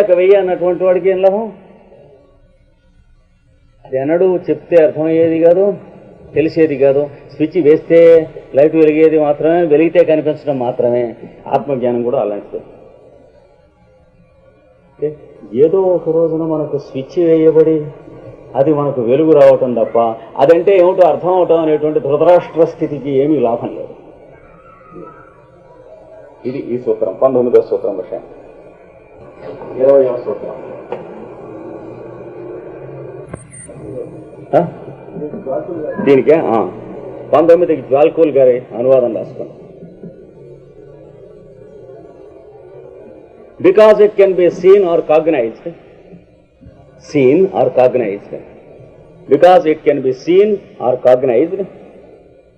వెయ్యి అన్నటువంటి వాడికి ఏం లాభం? అది అన్నడు చెప్తే అర్థమయ్యేది కాదు తెలిసేది కాదు. స్విచ్ వేస్తే లైట్ వెలిగేది మాత్రమే వెలిగితే కనిపించడం మాత్రమే. ఆత్మజ్ఞానం కూడా అలాంటిది. ఏదో ఒక రోజున మనకు స్విచ్ వేయబడి అది మనకు వెలుగు రావటం తప్ప అదంటే ఏమిటో అర్థం అవటం అనేటువంటి ధృతరాష్ట్ర స్థితికి ఏమీ లాభం లేదు. ఇది ఈ సూత్రం పంతొమ్మిదో సూత్రం విషయం. ఇరవయవ సూత్రం ఆ? దీనికే ఆ. పంతొమ్మిదికి జ్వాల్కూల్ గారి అనువాదం రాసుకోండి because it can be seen or cognized seen or cognized because it can be seen or cognized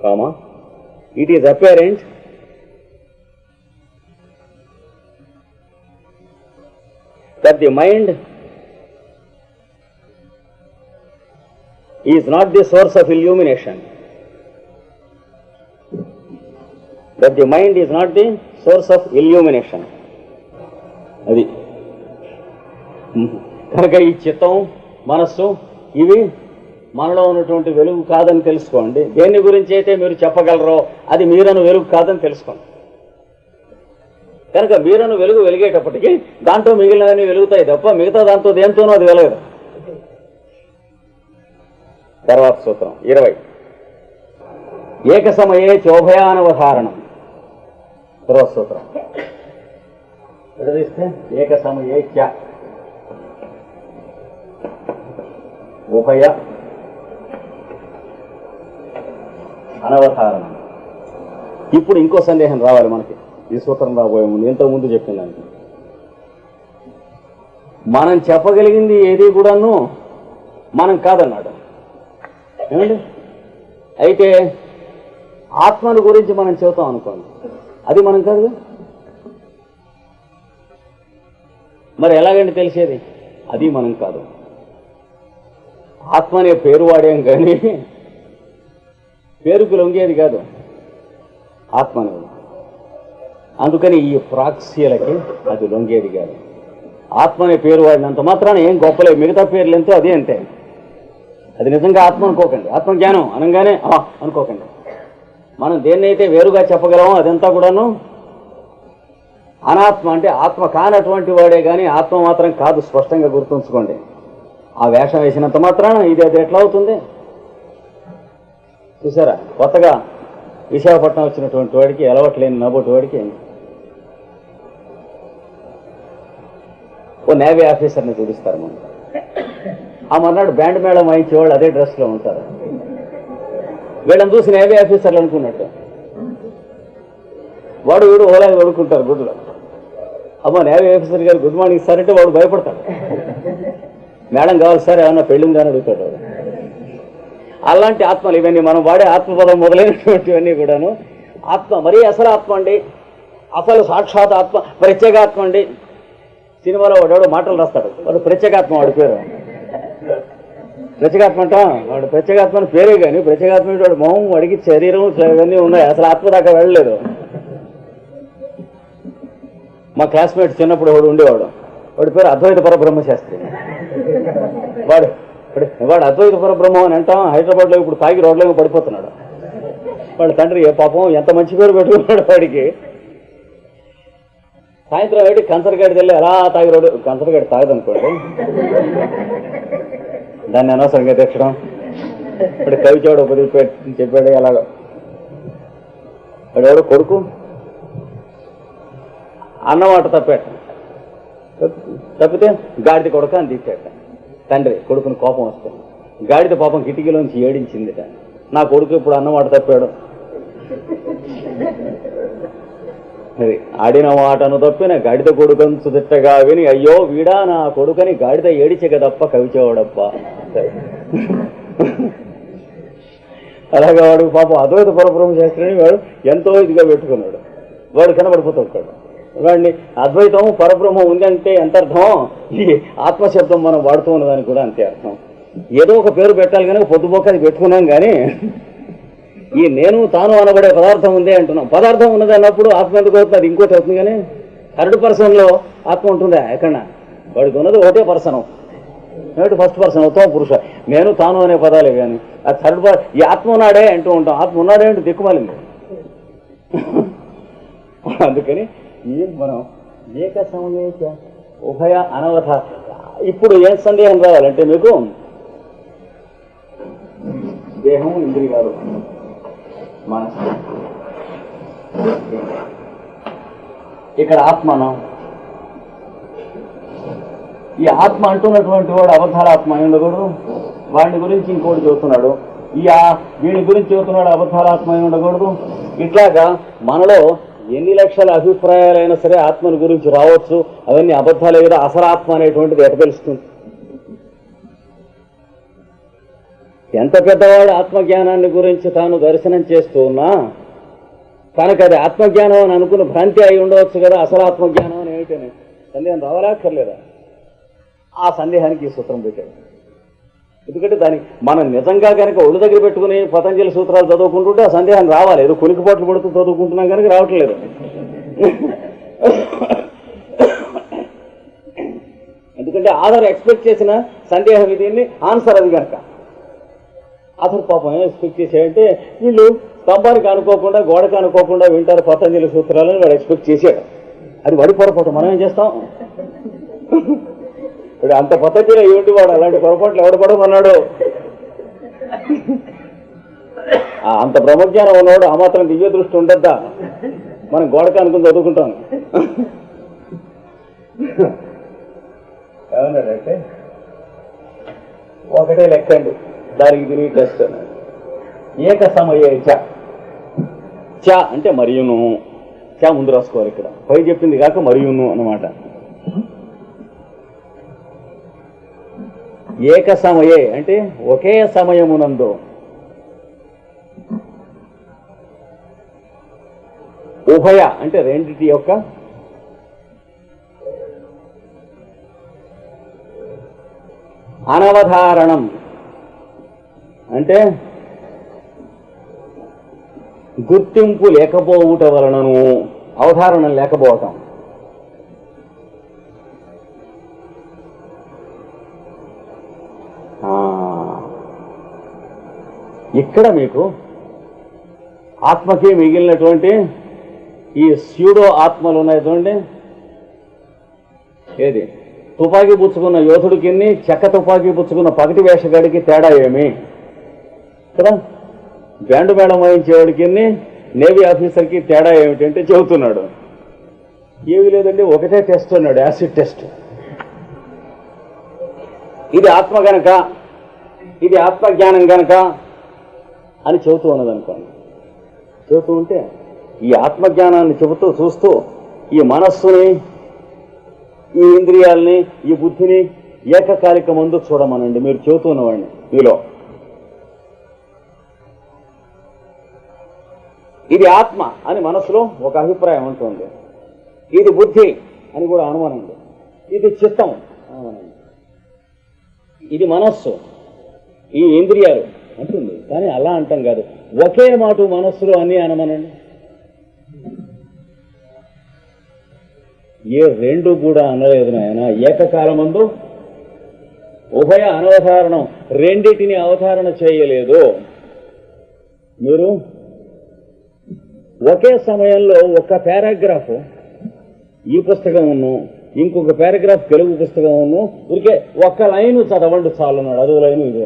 comma it is apparent that the mind is not the source of illumination that the mind is not the source of illumination అది కనుక ఈ చిత్తం మనస్సు ఇవి మనలో ఉన్నటువంటి వెలుగు కాదని తెలుసుకోండి దేని గురించి అయితే మీరు చెప్పగలరో అది మీరను వెలుగు కాదని తెలుసుకోండి కనుక మీరను వెలుగు వెలిగేటప్పటికీ దాంట్లో మిగిలినవన్నీ వెలుగుతాయి తప్ప మిగతా దాంతో దేంతోనూ అది వెలగదు. తర్వాత సూత్రం ఇరవై. ఏక సమయే చోభయానవధారణం. తర్వాత సూత్రం. విడదీస్తే ఏకసమయే చ. ఉభయ అనవధారణం. ఇప్పుడు ఇంకో సందేహం రావాలి మనకి. ఈ సూత్రం రాబోయే ముందు ఎంతో ముందు చెప్పిన దానికి మనం చెప్పగలిగింది ఏది కూడాను మనం కాదన్నాడు. ఏమండి? అయితే ఆత్మను గురించి మనం చెబుతాం అనుకోండి. అది మనం కాదు మరి ఎలాగండి తెలిసేది? అది మనం కాదు. ఆత్మ అనే పేరు వాడాం కానీ పేరుకు లొంగేది కాదు. ఆత్మ అనేది అందుకని ఈ ప్రాక్సీలకి అది లొంగేది కాదు. ఆత్మ అనే పేరు వాడినంత మాత్రాన ఏం గొప్పలేదు మిగతా పేర్లు ఎంతో అదే అంతే. అది నిజంగా ఆత్మ అనుకోకండి. ఆత్మజ్ఞానం అనగానే ఆ అనుకోకండి. మనం దేన్నైతే వేరుగా చెప్పగలమో అదంతా కూడాను అనాత్మ అంటే ఆత్మ కానటువంటి వాడే కానీ ఆత్మ మాత్రం కాదు స్పష్టంగా గుర్తుంచుకోండి. ఆ వేషం వేసినంత మాత్రాన ఇది అది ఎట్లా అవుతుంది? చూసారా? కొత్తగా విశాఖపట్నం వచ్చినటువంటి వాడికి ఎలవట్లేని నవ్వటి వాడికి ఓ నేవీ ఆఫీసర్ని చూపిస్తారు మనం ఆ మర్నాడు బ్యాండ్ మేళం వాయించేవాళ్ళు అదే డ్రెస్లో ఉంటారు. వీళ్ళని చూసి నేవీ ఆఫీసర్లు అనుకున్నట్టు. వాడు వీడు ఓలాగా కొడుకుంటారు గుడ్లో. అమ్మ నేవీ ఆఫీసర్ గారు గుడ్ మార్నింగ్ సార్ అంటే వాడు భయపడతాడు. మేడం కావాలి సార్ ఏమన్నా పెళ్ళిందా అని అడుగుతాడు వాడు. అలాంటి ఆత్మలు ఇవన్నీ మనం వాడే ఆత్మపదం మొదలైనటువంటివన్నీ కూడాను. ఆత్మ మరీ అసలు ఆత్మ అండి. అసలు సాక్షాత్ ఆత్మ ప్రత్యేగాత్మ అండి. సినిమాలో వాడు మాటలు రాస్తాడు. వాడు ప్రత్యేకాత్మ వాడి పేరు. ప్రత్యేకాత్మ వాడు ప్రత్యేకాత్మ అని పేరే కానీ ప్రత్యేకాత్మ వాడు మొహం వాడికి శరీరం ఇవన్నీ ఉన్నాయి. అసలు ఆత్మ దాకా వెళ్ళలేదు. మా క్లాస్మేట్ చిన్నప్పుడు వాడు ఉండేవాడు. వాడి పేరు అద్వైత పరబ్రహ్మ శాస్త్రి. వాడు వాడు- అద్వైత పరబ్రహ్మ అని అంటాం హైదరాబాద్లో ఇప్పుడు తాగి రోడ్లోకి పడిపోతున్నాడు. వాడి తండ్రి ఏ పాపం ఎంత మంచి పేరు పెట్టుకున్నాడు వాడికి. సాయంత్రం ఏంటి కంచరగడ్డి వెళ్ళి ఎలా తాగి కంచరగడ్డి కంచరగాడి తాగదనుకోండి. దాన్ని అనవసరంగా తెచ్చడం ఇప్పుడు కవిచోడు ఉపయోగ చెప్పాడు ఎలాగో. ఎవడో కొడుకు? అన్నమాట తప్పాట. తప్పితే గాడిద కొడుక అని తీసాట తండ్రి కొడుకుని కోపం వస్తే గాడిద పాపం కిటికీలోంచి ఏడించిందిట. నా కొడుకు ఇప్పుడు అన్నమాట తప్పాడు. అది ఆడిన మాటను తప్పిన గాడిద కొడుకంచు తిట్టగా విని అయ్యో వీడా నా కొడుకని గాడిద ఏడిచక తప్ప కవిచేవాడప్ప అలాగే వాడు పాపం అద్వైత పరబ్రహ్మ శాస్త్రిని వాడు ఎంతో ఇదిగా పెట్టుకున్నాడు. వాడు కనబడిపోతూ ఉంటాడు. వాడిని అద్వైతం పరబ్రహ్మం ఉందంటే ఎంత అర్థం ఈ ఆత్మశబ్దం మనం వాడుతూ ఉన్నదానికి కూడా అంతే అర్థం. ఏదో ఒక పేరు పెట్టాలి కానీ పొద్దుపోక అది పెట్టుకున్నాం కానీ ఈ నేను తాను అనబడే పదార్థం ఉంది అంటున్నాం. పదార్థం ఉన్నది అన్నప్పుడు ఆత్మ ఎందుకు అవుతుంది? అది ఇంకోటి అవుతుంది కానీ థర్డ్ పర్సన్లో ఆత్మ ఉంటుందా? ఎక్కడ వాడికి ఉన్నది ఒకటే పర్సన్. ఏమిటి ఫస్ట్ పర్సన్? ఉత్తమ పురుష. నేను తాను అనే పదాలే కానీ ఆ థర్డ్ పర్ ఈ ఆత్మ ఉన్నాడే అంటూ ఉంటాం. ఆత్మ ఉన్నాడే అంటూ దిక్కుమాలింది. అందుకని ఏం మనం ఏక సమయేక ఉభయ అనవధ. ఇప్పుడు ఏం సందేహం రావాలంటే మీకు? దేహం ఇంద్రియాలు. మనసు. ఇక్కడ ఆత్మనం ఈ ఆత్మ అంటున్నటువంటి వాడు అవతారాత్మ అయి ఉండకూడదు. వాడిని గురించి ఇంకోటి చూస్తున్నాడు. ఈ వీడి గురించి చెబుతున్నాడు అబద్ధాలాత్మ అయి ఉండకూడదు. ఇట్లాగా మనలో ఎన్ని లక్షల అభిప్రాయాలైనా సరే ఆత్మని గురించి రావచ్చు. అవన్నీ అబద్ధాలే కదా అసరాత్మ ఆత్మ అనేటువంటిది ఎట తెలుస్తుంది? ఎంత పెద్దవాడు ఆత్మజ్ఞానాన్ని గురించి తాను దర్శనం చేస్తూ ఉన్నా తనకు అది ఆత్మజ్ఞానం అని అనుకున్న భ్రాంతి అయి ఉండవచ్చు కదా అసలు ఆత్మజ్ఞానం అని ఏమిటని సందేహం రావాలక్కర్లేదా? ఆ సందేహానికి ఈ సూత్రం పెట్టాడు. ఎందుకంటే దానికి మనం నిజంగా కనుక ఒళ్ళు దగ్గర పెట్టుకుని పతంజలి సూత్రాలు చదువుకుంటుంటే ఆ సందేహం రావాలి. ఏదో కొలికిపాట్లు పడుతూ చదువుకుంటున్నాం కనుక రావట్లేదు. ఎందుకంటే ఆధార్ ఎక్స్పెక్ట్ చేసిన సందేహం ఇది ఆన్సర్ అది కనుక అసలు పాపం ఏం ఎక్స్పెక్ట్ చేశాడంటే వీళ్ళు స్తంభానికి అనుకోకుండా గోడకు అనుకోకుండా వింటారు పతంజలి సూత్రాలని వాడు ఎక్స్పెక్ట్ చేశాడు. అది వాడి పొరపాటు మనం ఏం చేస్తాం? ఇప్పుడు అంత పతంజలి ఏమిటి వాడు అలాంటి పొరపాట్లు ఎవడు పడమన్నాడు? ఆ అంత బ్రహ్మజ్ఞానం ఉన్నవాడు ఆ మాత్రం దివ్య దృష్టి ఉండద్దా? మనం గోడకు అనుకుని చదువుకుంటాం. ఏమన్నాడంటే ఒకటే లెక్కండి. దానికి తిరిగి టెస్ట్ ఏక సమయ చ. చ అంటే మరియును. చ ముందు రాసుకోవాలి ఇక్కడ. పై చెప్పింది కాక మరియును అనమాట ఏక సమయే అంటే ఒకే సమయమునందు. ఉభయ అంటే రెండిటి యొక్క అనవధారణం. అంటే గుర్తింపు లేకపోవుట వలనను అవధారణం లేకపోవటం. ఇక్కడ మీకు ఆత్మకి మిగిలినటువంటి ఈ స్యూడో ఆత్మలు ఉన్నాయి చూడండి. ఏది? తుపాకీ పుచ్చుకున్న యోధుడికి చెక్క తుపాకీ పుచ్చుకున్న పగటి వేషగాడికి తేడా ఏమి? కదా? బ్యాండ్ మేళం వాయించేవాడికి నేవీ ఆఫీసర్కి తేడా ఏమిటంటే చెబుతున్నాడు. ఏమి లేదండి ఒకటే టెస్ట్ అన్నాడు యాసిడ్ టెస్ట్ ఇది ఆత్మ గనక ఇది ఆత్మజ్ఞానం గనక అని చెబుతూ ఉన్నది అనుకోండి చెబుతూ ఉంటే ఈ ఆత్మజ్ఞానాన్ని చెబుతూ చూస్తూ ఈ మనస్సుని ఈ ఇంద్రియాలని ఈ బుద్ధిని ఏకకాలిక ముందు చూడమనండి. మీరు చెబుతూ ఉన్నవాడిని. మీలో ఇది ఆత్మ అని మనసులో ఒక అభిప్రాయం ఉంటుంది. ఇది బుద్ధి అని కూడా అనుమానండి ఇది చిత్తం అనుమానండి ఇది మనస్సు ఈ ఇంద్రియాలు అంటుంది. కానీ అలా అంటాం కాదు. ఒకే మాట మనస్సులో అన్నీ అనమనండి. ఏ రెండు కూడా అనలేదు నాయన. ఏకకాలమందు ఉభయ అనవధారణం రెండిటిని అవధారణ చేయలేదు. మీరు ఒకే సమయంలో ఒక పారాగ్రాఫ్ ఈ పుస్తకం ఇంకొక పారాగ్రాఫ్ తెలుగు పుస్తకం ఉన్ను ఊరికే ఒక్క లైన్ చదవండి చాలు అన్నాడు. అదో లైన్ ఇదో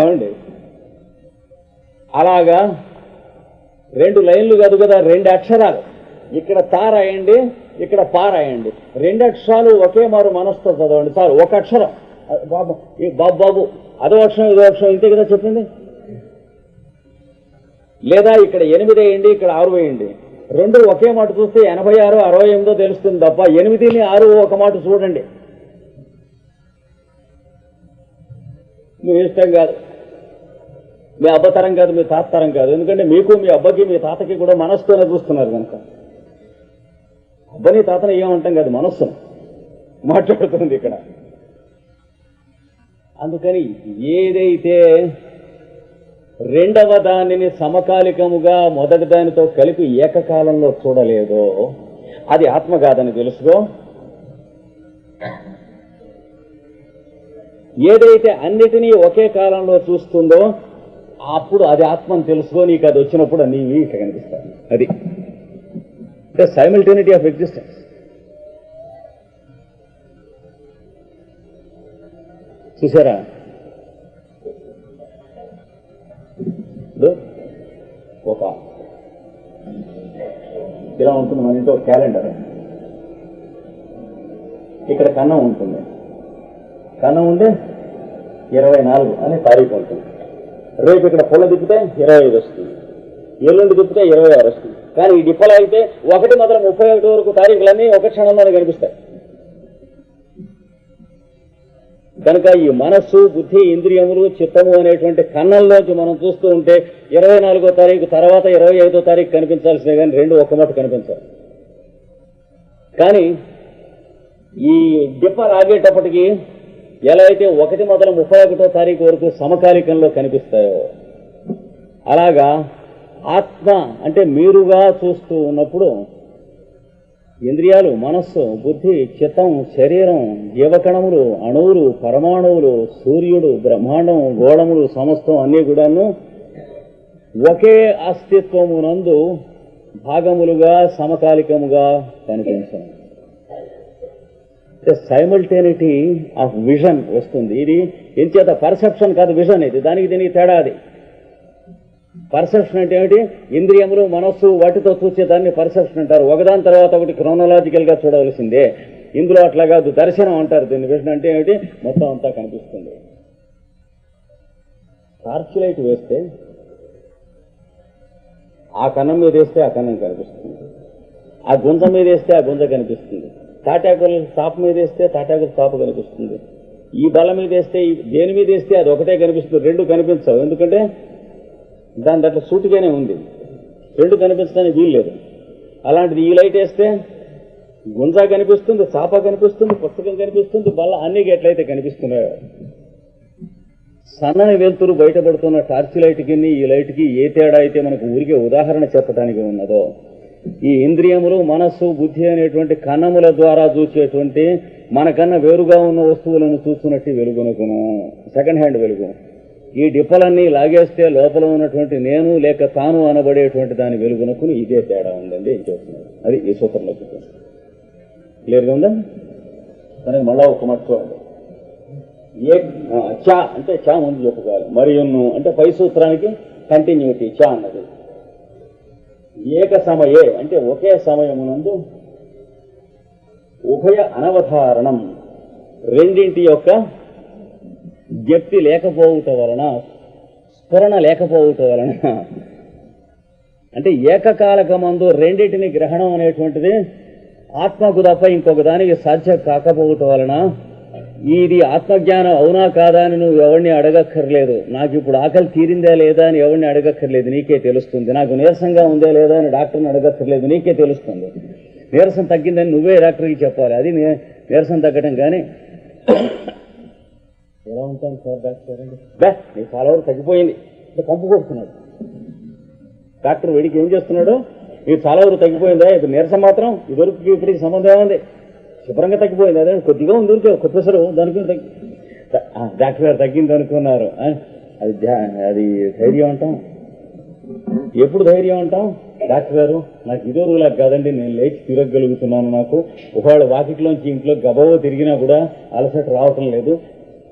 ఏమండి? అలాగా రెండు లైన్లు కాదు కదా రెండు అక్షరాలు. ఇక్కడ తారాయండి ఇక్కడ పారాయండి రెండు అక్షరాలు ఒకే మారు మనసుతో చదవండి చాలు. ఒక అక్షరం. బాబు బాబు బాబు. అదో అక్షరం ఇదో అక్షరం ఇంతే కదా చెప్పింది? లేదా ఇక్కడ ఎనిమిది వేయండి ఇక్కడ ఆరు వేయండి. రెండు ఒకే మాట చూస్తే ఎనభై ఆరు అరవై ఎనిమిదో తెలుస్తుంది తప్ప ఎనిమిదిని ఆరు ఒక మాట చూడండి. మీ ఇష్టం కాదు. మీ అబ్బతరం కాదు మీ తాతతరం కాదు. ఎందుకంటే మీకు మీ అబ్బకి మీ తాతకి కూడా మనస్సుతోనే చూస్తున్నారు కనుక. అబ్బని తాతని ఏమంటాం కాదు మనస్సు. మాట్లాడుతుంది ఇక్కడ. అందుకని ఏదైతే రెండవ దానిని సమకాలికముగా మొదటి దానితో కలిపి ఏకకాలంలో చూడలేదో అది ఆత్మ కాదని తెలుసుకో. ఏదైతే అన్నిటినీ ఒకే కాలంలో చూస్తుందో అప్పుడు అది ఆత్మని తెలుసుకో నీకు అది వచ్చినప్పుడు నీవి ఇట్లా కనిపిస్తాను అది. అంటే సైమిల్టేనిటీ ఆఫ్ ఎగ్జిస్టెన్స్ చూసారా? ఒక ఇలా ఉంటుంది మన ఇంట్లో క్యాలెండర్. ఇక్కడ కన్నం ఉంటుంది. కన్నం ఉంటే ఇరవై నాలుగు అనే తారీఖు ఉంటుంది. రేపు ఇక్కడ పొల దిక్కుతే ఇరవై ఐదు వస్తుంది. ఎల్లుండి తిప్పితే ఇరవై ఆరు వస్తుంది. కానీ ఈ డిప్పలో అయితే ఒకటి మాత్రం ముప్పై ఒకటి వరకు తారీఖులన్నీ ఒక క్షణంలోనే కనిపిస్తాయి కనుక ఈ మనస్సు బుద్ధి ఇంద్రియములు చిత్తము అనేటువంటి కన్నంలోంచి మనం చూస్తూ ఉంటే ఇరవై నాలుగో తారీఖు తర్వాత ఇరవై ఐదో తారీఖు కనిపించాల్సిందే కానీ రెండు ఒక్కమట్టు కనిపించాలి కానీ ఈ డిప్ప రాగేటప్పటికీ ఎలా అయితే ఒకటి మొదలు ముప్పై ఒకటో తారీఖు వరకు సమకాలికంలో కనిపిస్తాయో అలాగా ఆత్మ అంటే మీరుగా చూస్తూ ఉన్నప్పుడు ఇంద్రియాలు మనస్సు బుద్ధి చిత్తం శరీరం జీవకణములు అణువులు పరమాణువులు సూర్యుడు బ్రహ్మాండం గోళములు సమస్తం అన్నీ కూడాను ఒకే అస్తిత్వమునందు భాగములుగా సమకాలికముగా కనిపించాం సైమల్టేనిటీ ఆఫ్ విజన్ వస్తుంది. ఇది ఎంచేత పర్సెప్షన్ కాదు విజన్ ఇది. దానికి దీనికి తేడా అది. పర్సెప్షన్ అంటే ఏమిటి? ఇంద్రియములు మనస్సు వాటితో చూసే దాన్ని పర్సెప్షన్ అంటారు. ఒకదాని తర్వాత ఒకటి క్రోనలాజికల్గా చూడవలసిందే. ఇందులో అట్లా కాదు దర్శనం అంటారు దీన్ని. విషయం అంటే ఏమిటి? మొత్తం అంతా కనిపిస్తుంది. టార్చ్ లైట్ వేస్తే ఆ కన్నం మీద వేస్తే ఆ కన్నం కనిపిస్తుంది. ఆ గుంజ మీద వేస్తే ఆ గుంజ కనిపిస్తుంది. తాటాకుల చాప మీద వేస్తే తాటాకుల చాప కనిపిస్తుంది. ఈ బల మీద వేస్తే దేని మీద వేస్తే అది ఒకటే కనిపిస్తుంది. రెండు కనిపించవు. ఎందుకంటే దాని అట్లా సూటిగానే ఉంది. రెండు కనిపించడానికి వీలు లేదు. అలాంటిది ఈ లైట్ వేస్తే గుంజా కనిపిస్తుంది చాప కనిపిస్తుంది పుస్తకం కనిపిస్తుంది బల్ల అన్ని ఎట్లయితే కనిపిస్తున్నాయో. సన్నని వెలుతురు బయటపడుతున్న టార్చ్ లైట్కి ఈ లైట్కి ఏ తేడా అయితే మనకు ఊరికే ఉదాహరణ చెప్పడానికి ఉన్నదో. ఈ ఇంద్రియములు మనస్సు బుద్ధి అనేటువంటి కన్నముల ద్వారా చూసేటువంటి మనకన్నా వేరుగా ఉన్న వస్తువులను చూస్తున్నట్టు వెలుగునకును. సెకండ్ హ్యాండ్ వెలుగు. ఈ డిప్పలన్నీ లాగేస్తే లోపల ఉన్నటువంటి నేను లేక తాను అనబడేటువంటి దాని వెలుగునకు ఇదే తేడా ఉందండి ఏం చెప్తున్నాను అది ఈ సూత్రంలో చెప్తాను క్లియర్గా ఉందా? కానీ మళ్ళా ఒక మాట చూడండి ఏ చా అంటే చా ముందు చెప్పుకోవాలి. మరియును అంటే పై సూత్రానికి కంటిన్యూటీ చా అన్నది. ఏక సమయే అంటే ఒకే సమయమునందు ఉభయ అనవధారణం. రెండింటి యొక్క గట్టి లేకపోవుట వలన స్ఫురణ లేకపోవుట వలన. అంటే ఏకకాలకమందు రెండింటిని గ్రహణం అనేటువంటిది ఆత్మకు తప్ప ఇంకొక దానికి సాధ్యం కాకపోవటం వలన ఇది ఆత్మజ్ఞానం అవునా కాదా అని నువ్వు ఎవరిని అడగక్కర్లేదు. నాకు ఇప్పుడు ఆకలి తీరిందా లేదా అని ఎవరిని అడగక్కర్లేదు. నీకే తెలుస్తుంది. నాకు నీరసంగా ఉందా లేదా అని డాక్టర్ని అడగక్కర్లేదు. నీకే తెలుస్తుంది. నీరసం తగ్గిందని నువ్వే డాక్టర్కి చెప్పాలి. అది నీరసం తగ్గడం కానీ ఎలా ఉంటాను సార్? డాక్టర్ బే నీ ఫాలోవర్ తగ్గిపోయింది. అంటే కంపు కొడుతున్నాడు. డాక్టర్ వీడికి ఏం చేస్తున్నాడు? చాలా వరకు తగ్గిపోయిందా? ఇప్పుడు నీరసం మాత్రం. ఇదివరకు ఇప్పటికి సంబంధం ఏముంది శుభ్రంగా తగ్గిపోయింది. అదే కొద్దిగా ఉంది కొద్దిసరు దానికి డాక్టర్ గారు తగ్గింది అనుకున్నారు. అది అది ధైర్యం అంటాం. ఎప్పుడు ధైర్యం అంటాం? డాక్టర్ గారు నాకు ఇదో రూలా కాదండి నేను లేచి తిరగగలుగుతున్నాను నాకు. ఒకవేళ వాకిట్లోంచి ఇంట్లో గబవ తిరిగినా కూడా అలసట రావటం లేదు.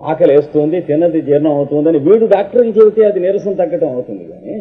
ఆకలి వేస్తుంది తిన్నది జీర్ణం అవుతుందని వీడు డాక్టర్కి చెబితే అది నీరసం తగ్గటం అవుతుంది కానీ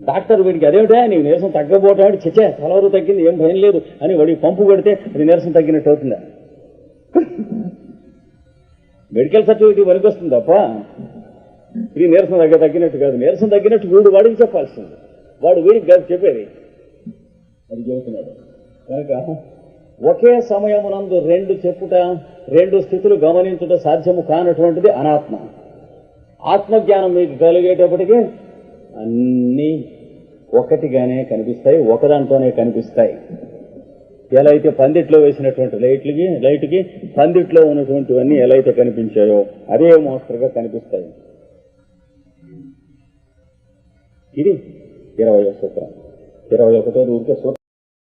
డాక్టర్ వీడికి అదేమిటా నీకు నీరసం తగ్గకపోవటం అంటే చిచ్చే తలవరు తగ్గింది ఏం భయం లేదు అని వాడికి పంపు పెడితే అది నీరసం తగ్గినట్టు అవుతుందా? మెడికల్ సర్టిఫికేట్ పనికొస్తుంది తప్ప ఇది నీరసం తగ్గ తగ్గినట్టు కాదు. నీరసం తగ్గినట్టు వీడు వాడికి చెప్పాల్సింది. వాడు వీడికి కాదు చెప్పేది. అది చెబుతున్నాడు. కనుక ఒకే సమయమునందు రెండు చెప్పుట రెండు స్థితులు గమనించుట సాధ్యము కానటువంటిది అనాత్మ. ఆత్మజ్ఞానం మీకు కలిగేటప్పటికి అన్నీ ఒకటిగానే కనిపిస్తాయి ఒకదాంతోనే కనిపిస్తాయి. ఎలా అయితే పందిట్లో వేసినటువంటి లైట్లకి లైట్కి పందిట్లో ఉన్నటువంటివన్నీ ఎలా అయితే కనిపించాయో అదే మోస్తరుగా కనిపిస్తాయి. ఇది ఇరవై సూత్రం. ఇరవై ఒకటో ఊరికే సూత్రం.